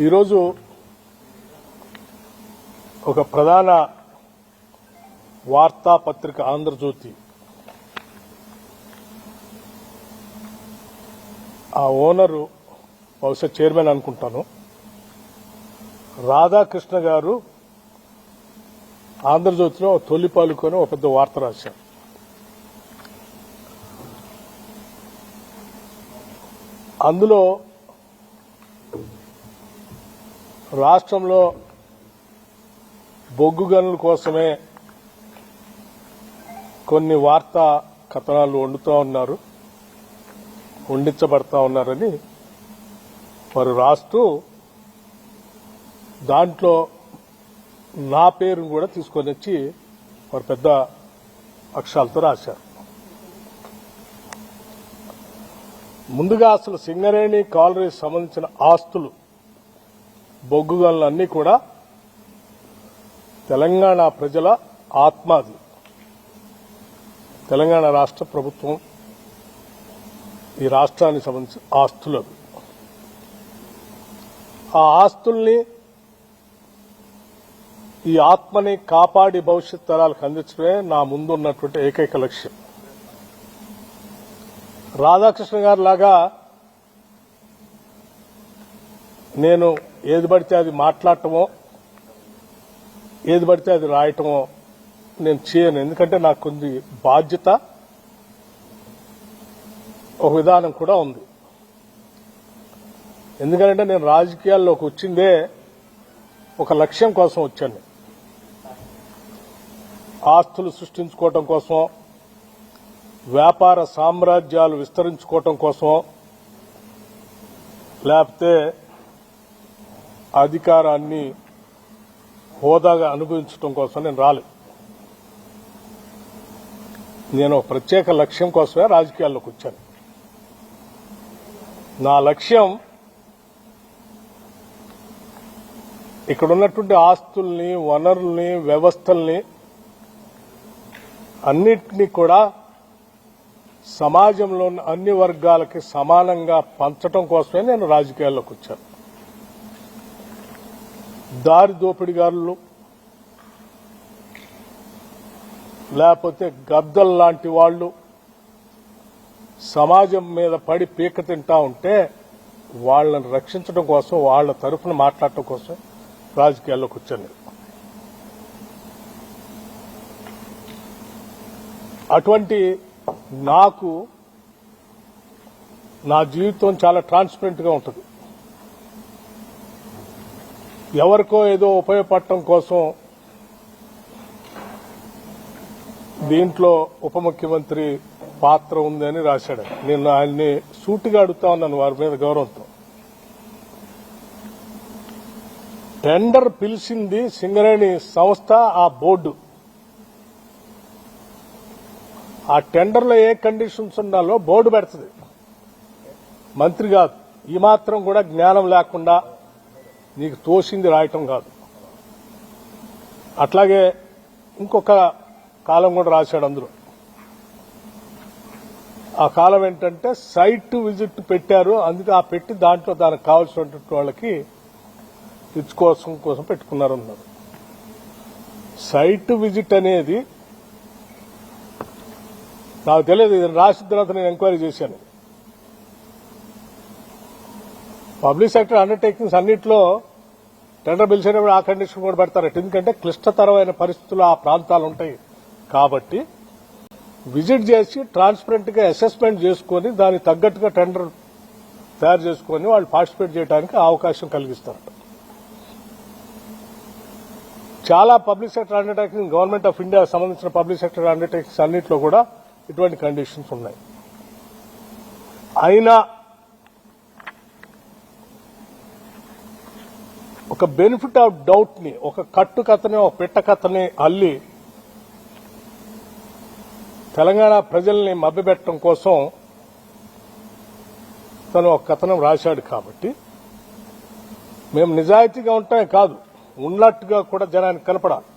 ఈరోజు ఒక ప్రధాన వార్తాపత్రిక ఆంధ్రజ్యోతి. ఆ ఓనరు బహుశా చైర్మన్ అనుకుంటాను. రాధాకృష్ణ గారు ఆంధ్రజ్యోతిలో తొలి పాలుకొని ఒక పెద్ద వార్త రాశారు. అందులో రాష్ట్రంలో బొగ్గు గనుల కోసమే కొన్ని వార్తా కథనాలు వండుతూ ఉన్నారు వండించబడతా ఉన్నారని వారు రాస్తూ దాంట్లో నా పేరును కూడా తీసుకొని వచ్చి వారు పెద్ద అక్షరాలతో రాశారు. ముందుగా అసలు సింగరేణి కాలరీకి సంబంధించిన ఆస్తులు బొగ్గు గనులన్నీ కూడా తెలంగాణ ప్రజల ఆత్మాది తెలంగాణ రాష్ట్ర ప్రభుత్వం ఈ రాష్ట్రానికి సంబంధించిన ఆస్తులు ఆ ఆస్తుల్ని ఈ ఆత్మని కాపాడి భవిష్యత్ తరాలకు అందించడమే నా ముందు ఉన్నటువంటి ఏకైక లక్ష్యం. రాధాకృష్ణ గారు లాగా నేను ఏది పడితే అది మాట్లాడటమో ఏది పడితే అది రాయటమో నేను చేయను. ఎందుకంటే నాకు కొంది బాధ్యత ఒక విధానం కూడా ఉంది. ఎందుకంటే నేను రాజకీయాల్లోకి వచ్చిందే ఒక లక్ష్యం కోసం వచ్చాను. ఆస్తులు సృష్టించుకోవటం కోసం వ్యాపార సామ్రాజ్యాలు విస్తరించుకోవటం కోసం లేకపోతే అధికారాన్ని హోదాగా అనుభవించడం కోసం నేను రాలేదు నేను ప్రత్యేక లక్ష్యం కోసమే రాజకీయాల్లోకి వచ్చాను. నా లక్ష్యం ఇక్కడ ఉన్నటువంటి ఆస్తుల్ని వనరుల్ని వ్యవస్థల్ని అన్నిటినీ కూడా సమాజంలో అన్ని వర్గాలకి సమానంగా పంచటం కోసమే నేను రాజకీయాల్లోకి వచ్చాను. దారి దోపిడిగారులు. లేకపోతే గద్దల్ లాంటి వాళ్ళు సమాజం మీద పడి పీక తింటా ఉంటే వాళ్ళని రక్షించడం కోసం వాళ్ళ తరఫున మాట్లాడటం కోసం రాజకీయాల్లోకి వచ్చాను అటువంటి నాకు నా జీవితం చాలా ట్రాన్స్పరెంట్గా ఉంటుంది. ఎవరికో ఏదో ఉపయోగపడటం కోసం దీంట్లో ఉప ముఖ్యమంత్రి పాత్ర ఉందని రాశాడు. నేను ఆయన్ని సూటిగా అడుగుతా ఉన్నాను వారి మీద గౌరవంతో. టెండర్ పిలిచింది సింగరేణి సంస్థ ఆ బోర్డు. ఆ టెండర్లో ఏ కండిషన్స్ ఉండాలో బోర్డు పెడుతుంది. మంత్రి కాదు ఈ మాత్రం కూడా జ్ఞానం లేకుండా నీకు తోసింది రాయటం కాదు. అట్లాగే ఇంకొక కాలం కూడా రాశాడు అందులో. ఆ కాలం ఏంటంటే సైట్ విజిట్ పెట్టారు అందుకే ఆ పెట్టి దాంట్లో దానికి కావాల్సినటువంటి వాళ్ళకి ఇచ్చుకోసం కోసం పెట్టుకున్నారు అన్నారు సైట్ విజిట్ అనేది నాకు తెలియదు ఇది రాసిన తర్వాత నేను ఎంక్వైరీ చేశాను. పబ్లిక్ సెక్టర్ అండర్టేకింగ్స్ అన్నింటిలో టెండర్ పిలిచేటప్పుడు ఆ కండిషన్ కూడా పెడతారట ఎందుకంటే క్లిష్టతరమైన పరిస్థితులు ఆ ప్రాంతాలు ఉంటాయి. కాబట్టి విజిట్ చేసి ట్రాన్స్పరెంట్గా అసెస్మెంట్ చేసుకుని దానికి తగ్గట్టుగా టెండర్ తయారు చేసుకుని వాళ్ళు పార్టిసిపేట్ చేయడానికి అవకాశం కలిగిస్తారట చాలా public sector undertaking government of India సంబంధించిన పబ్లిక్ సెక్టర్ అండర్టేకింగ్స్ అన్నింటిలో కూడా ఇటువంటి కండిషన్స్ ఉన్నాయి. అయినా ఒక బెనిఫిట్ ఆఫ్ డౌట్ని ఒక కట్టు కథని ఒక పిట్ట కథని అల్లి తెలంగాణ ప్రజల్ని మభ్యపెట్టడం కోసం తను ఒక కథనం రాశాడు కాబట్టి మేము నిజాయితీగా ఉంటామే కాదు ఉన్నట్టుగా కూడా జనానికి కనపడాలి.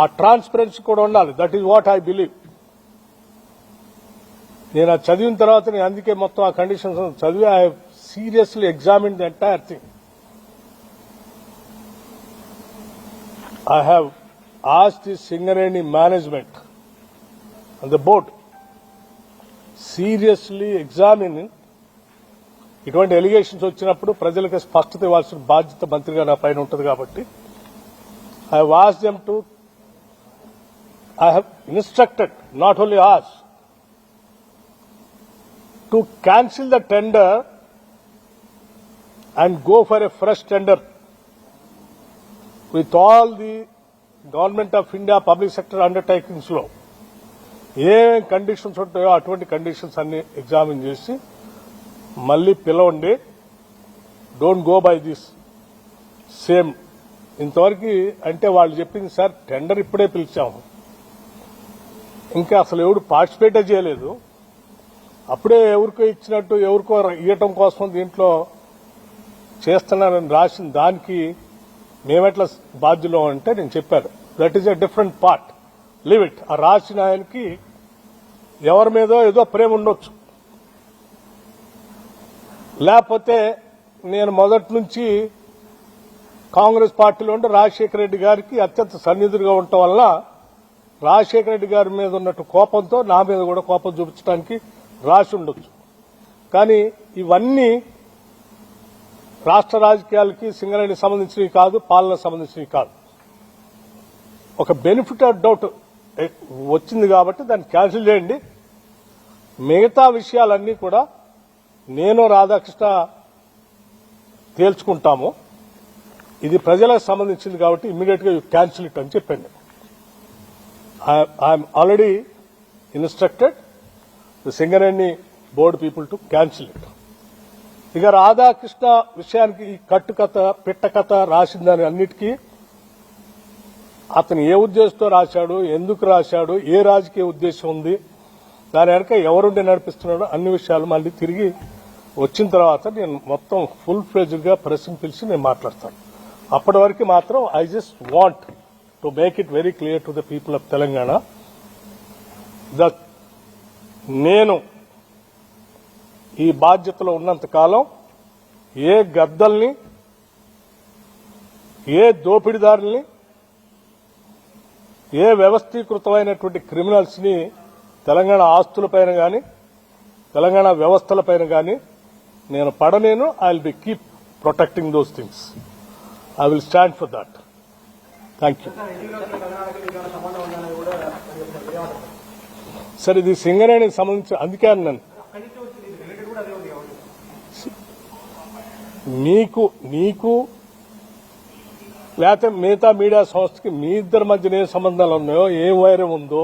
ఆ ట్రాన్స్పరెన్సీ కూడా ఉండాలి. That is what I believe నేను అది చదివిన తర్వాత నేను అందుకే మొత్తం ఆ కండిషన్స్ చదివి I seriously examine the entire thing. I have asked the Singareni management and the board seriously examine ఇటువంటి ఎలిగేషన్స్ వచ్చినప్పుడు ప్రజలకు స్పష్టత ఇవ్వాల్సిన బాధ్యత మంత్రిగా నా పైన ఉంటుంది కాబట్టి I was them to I have instructed not only us to cancel the tender and go for a fresh tender with all the government of India public sector అండర్టేకింగ్స్లో ఏమేమి కండిషన్స్ ఉంటాయో అటువంటి కండిషన్స్ అన్ని ఎగ్జామిన్ చేసి మళ్ళీ పిలవండి don't go by this same ఇంతవరకు అంటే వాళ్ళు చెప్పింది సార్ టెండర్ ఇప్పుడే పిలిచాము. ఇంకా అసలు ఎవడు పార్టిసిపేటే చేయలేదు. అప్పుడే ఎవరికో ఇచ్చినట్టు ఎవరికో ఇవ్వటం కోసం దీంట్లో చేస్తున్నారని రాసిన దానికి మేమెట్లా బాధ్యులం అంటే నేను చెప్పాను. That is a different part leave it ఆ రాసిన ఆయనకి ఎవరి మీదో ఏదో ప్రేమ ఉండొచ్చు. లేకపోతే నేను మొదటి నుంచి కాంగ్రెస్ పార్టీలో ఉండి రాజశేఖర రెడ్డి గారికి అత్యంత సన్నిధులుగా ఉండటం వల్ల రాజశేఖర రెడ్డి గారి మీద ఉన్నట్టు కోపంతో నా మీద కూడా కోపం చూపించడానికి రాసి ఉండొచ్చు. కానీ ఇవన్నీ రాష్ట్ర రాజకీయాలకి సింగరేణి సంబంధించినవి కాదు పాలన సంబంధించినవి కాదు. ఒక బెనిఫిట్ ఆఫ్ డౌట్ వచ్చింది కాబట్టి దాన్ని క్యాన్సిల్ చేయండి. మిగతా విషయాలన్నీ కూడా నేను రాధాకృష్ణ తేల్చుకుంటాము. ఇది ప్రజలకు సంబంధించింది కాబట్టి ఇమ్మీడియట్గా క్యాన్సిల్ ఇట్ అని చెప్పాను. I'm already instructed the Singareni board people to cancel it ఇక రాధాకృష్ణ విషయానికి ఈ కట్టు కథ పిట్ట కథ రాసిందని అన్నిటికీ అతను ఏ ఉద్దేశంతో రాశాడు ఎందుకు రాశాడు ఏ రాజకీయ ఉద్దేశం ఉంది దాని వెనక ఎవరుండి నడిపిస్తున్నాడో అన్ని విషయాలు మళ్ళీ తిరిగి వచ్చిన తర్వాత నేను మొత్తం ఫుల్ ఫ్లెజ్డ్గా ప్రెస్ని పిలిచి నేను మాట్లాడతాను. అప్పటి వరకు మాత్రం I just want to make it very clear to the people of Telangana the నేను ఈ బాధ్యతలో ఉన్నంత కాలం ఏ గద్దల్ని ఏ దోపిడిదారుల్ని ఏ వ్యవస్థీకృతమైనటువంటి క్రిమినల్స్ని తెలంగాణ ఆస్తులపైన కానీ తెలంగాణ వ్యవస్థలపైన కానీ నేను పడనేను I will be keep protecting those things I will stand for that thank you సరే ఇది సింగరేణికి సంబంధించి అందుకే అన్నాను. మీకు నీకు లేకపోతే మిగతా మీడియా సంస్థకి మీ ఇద్దరి మధ్యన ఏ సంబంధాలు ఉన్నాయో ఏ వైరం ఉందో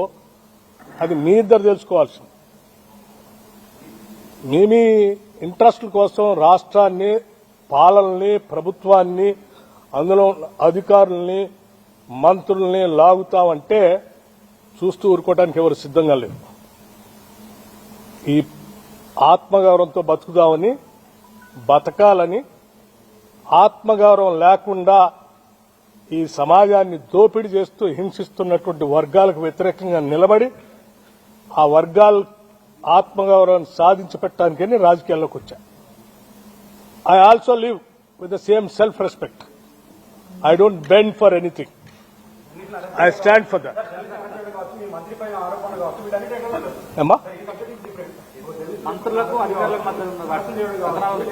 అది మీ ఇద్దరు తెలుసుకోవాల్సింది. మీ మీ ఇంట్రెస్టుల కోసం రాష్ట్రాన్ని పాలనని ప్రభుత్వాన్ని అందులో అధికారుల్ని మంత్రుల్ని లాగుతామంటే చూస్తూ ఊరుకోవడానికి ఎవరు సిద్ధంగా లేరు. ఈ ఆత్మగౌరవంతో బతుకుదామని బతకాలని ఆత్మగౌరవం లేకుండా ఈ సమాజాన్ని దోపిడీ చేస్తూ హింసిస్తున్నటువంటి వర్గాలకు వ్యతిరేకంగా నిలబడి ఆ వర్గాల ఆత్మగౌరవాన్ని సాధించి పెట్టడానికని రాజకీయాల్లోకి వచ్చా. I also live with the same self respect I don't bend for anything I stand for that మంత్రులకు అధికారులకు మధ్య ఉన్న కథనాలు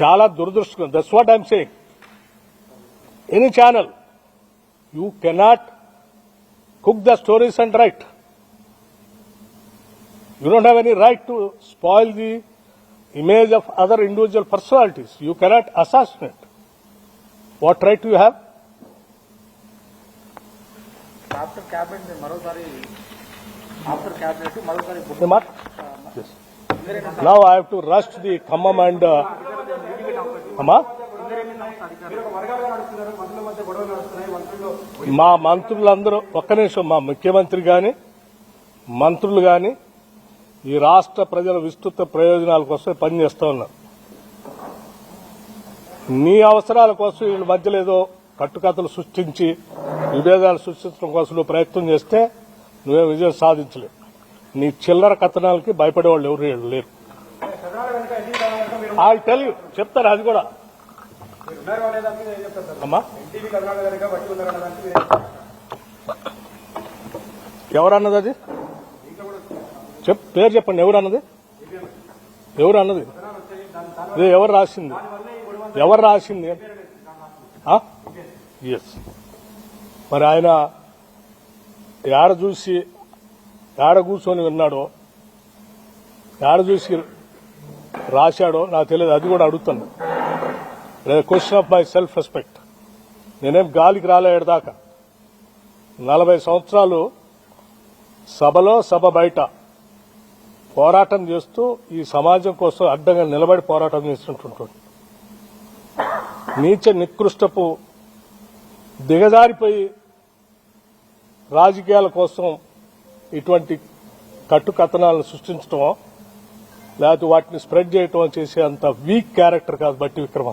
చాలా దురదృష్టం. That's what I'm saying any channel you cannot cook the stories and write you don't have any right to spoil the image of other individual personalities you cannot assassinate what right you have after cabinet మరోసారి after cabinet మరోసారి the mark? Yes. Now I have to rush to the Khammam and uh, అమ్మా మా మంత్రులందరూ ఒక్క నిమిషం మా ముఖ్యమంత్రి కానీ మంత్రులు కానీ ఈ రాష్ట్ర ప్రజల విస్తృత ప్రయోజనాల కోసం పనిచేస్తూ ఉన్నారు నీ అవసరాల కోసం వీళ్ళ మధ్యలో ఏదో కట్టుకథలు సృష్టించి విభేదాలు సృష్టించడం కోసం ప్రయత్నం చేస్తే నువ్వే విజయం సాధించలేవు నీ చిల్లర కథనాలకి భయపడేవాళ్ళు ఎవరు లేరు ఆ టెల్ చెప్తారు అది కూడా. అమ్మా. ఎవరన్నది అది? చెప్ పేరు చెప్పండి ఎవరు అన్నది ఎవరు అన్నది ఇది ఎవరు రాసింది? ఎవరు రాసింది? ఎస్ మరి ఆయన ఏడ చూసి ఏడ కూర్చొని విన్నాడో ఏడ చూసి రాశాడో నాకు తెలియదు. అది కూడా అడుగుతాను. Question of my self respect నేనేం గాలికి రాలేడు దాకా. నలభై సంవత్సరాలు సభలో సభ బయట పోరాటం చేస్తూ ఈ సమాజం కోసం అడ్డంగా నిలబడి పోరాటం చేస్తుంటుంటాడు నీచ నికృష్టపు దిగజారిపోయి రాజకీయాల కోసం ఇటువంటి కట్టుకథనాలను సృష్టించడం లేకపోతే వాటిని స్ప్రెడ్ చేయటం చేసే అంత వీక్ క్యారెక్టర్ కాదు బట్టి విక్రమార్క.